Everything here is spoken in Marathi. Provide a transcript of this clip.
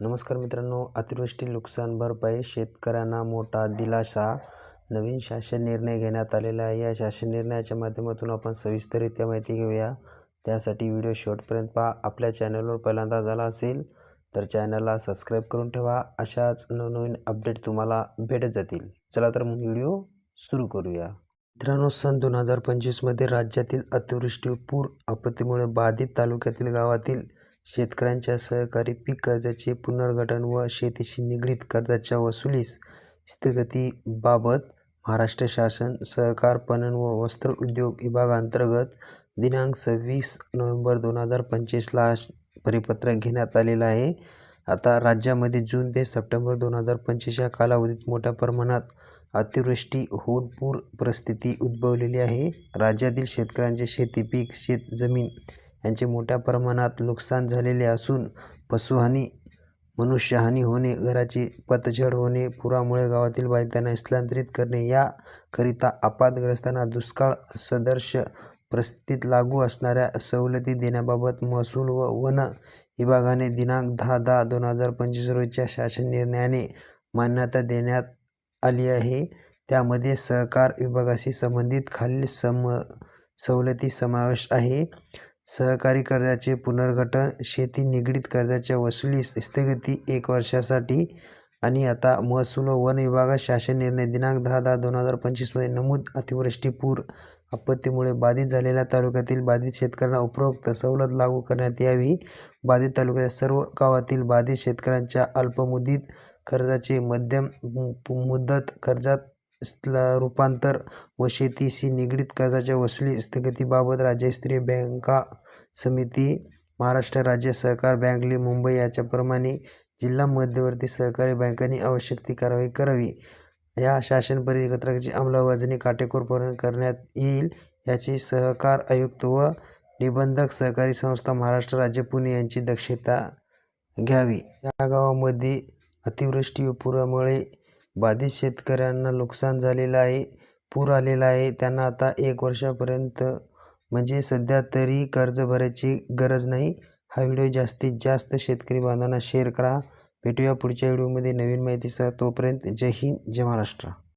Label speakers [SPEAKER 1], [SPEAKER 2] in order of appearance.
[SPEAKER 1] नमस्कार मित्रांनो अतिवृष्टी नुकसान भरपाई शेतकऱ्यांना मोठा दिलासा. नवीन शासन निर्णय घेण्यात आलेला आहे. या शासन निर्णयाच्या माध्यमातून आपण सविस्तररित्या माहिती घेऊया. त्यासाठी व्हिडिओ शेवटपर्यंत पहा. आपल्या चॅनलवर पहिल्यांदा झाला असेल तर चॅनलला सबस्क्राईब करून ठेवा. अशाच नवनवीन अपडेट तुम्हाला भेटत जातील. चला तर मग व्हिडिओ सुरू करूया. मित्रांनो सन दोन हजार पंचवीसमध्ये राज्यातील अतिवृष्टी पूर आपत्तीमुळे बाधित तालुक्यातील गावातील शेतकऱ्यांच्या सहकारी पीक कर्जाचे पुनर्गठन व शेतीशी निगडीत कर्जाच्या वसुलीस स्थितीगतीबाबत महाराष्ट्र शासन सहकार पणन व वस्त्र उद्योग विभागांतर्गत दिनांक सव्वीस नोव्हेंबर दोन हजार पंचवीसला परिपत्रक घेण्यात आलेलं आहे. आता राज्यामध्ये जून ते सप्टेंबर दोन हजार पंचवीस या कालावधीत मोठ्या प्रमाणात अतिवृष्टी होऊन पूर परिस्थिती उद्भवलेली आहे. राज्यातील शेतकऱ्यांचे शेती पीक शेत जमीन यांचे मोठ्या प्रमाणात नुकसान झालेले असून पशुहानी मनुष्यहानी होणे घराची पतझड होणे पुरामुळे गावातील बाधितांना स्थलांतरित करणे याकरिता आपदग्रस्तांना दुष्काळ सदृश परिस्थितीत लागू असणाऱ्या सवलती देण्याबाबत महसूल व वन विभागाने दिनांक दहा दहा दोन हजार पंचवीस रोजीच्या शासन निर्णयाने मान्यता देण्यात आली आहे. त्यामध्ये सहकार विभागाशी संबंधित खालील सम सवलती समावेश आहे. सहकारी कर्जाचे पुनर्गठन शेती निगडीत कर्जाच्या वसुलीस स्थगिती एक वर्षासाठी आणि आता महसूल व वन विभागात शासन निर्णय दिनांक दहा दहा दोन हजार पंचवीसमध्ये नमूद अतिवृष्टी पूर आपत्तीमुळे बाधित झालेल्या तालुक्यातील बाधित शेतकऱ्यांना उपरोक्त सवलत लागू करण्यात यावी. बाधित तालुक्याच्या सर्व गावातील बाधित शेतकऱ्यांच्या अल्पमुदित कर्जाचे मध्यम मुदत कर्जात रूपांतर व शेतीशी निगडीत कर्जाच्या वसुली स्थगितीबाबत राज्यस्तरीय बँका समिती महाराष्ट्र राज्य सहकार बँक लि मुंबई याच्याप्रमाणे जिल्हा मध्यवर्ती सहकारी बँकांनी आवश्यक ती कारवाई करावी. या शासन परिपत्रकाची अंमलबजावणी काटेकोरपणे करण्यात येईल याची सहकार आयुक्त व निबंधक सहकारी संस्था महाराष्ट्र राज्य पुणे यांची दक्षता घ्यावी. या गावामध्ये अतिवृष्टी व पुरामुळे बाधित शेतकऱ्यांना नुकसान झालेलं आहे पूर आलेला आहे. त्यांना आता एक वर्षापर्यंत म्हणजे सध्या तरी कर्ज भरायची गरज नाही. हा व्हिडिओ जास्तीत जास्त शेतकरी बांधवांना शेअर करा. भेटूया पुढच्या व्हिडिओमध्ये नवीन माहितीसह. तोपर्यंत जय हिंद जय महाराष्ट्र.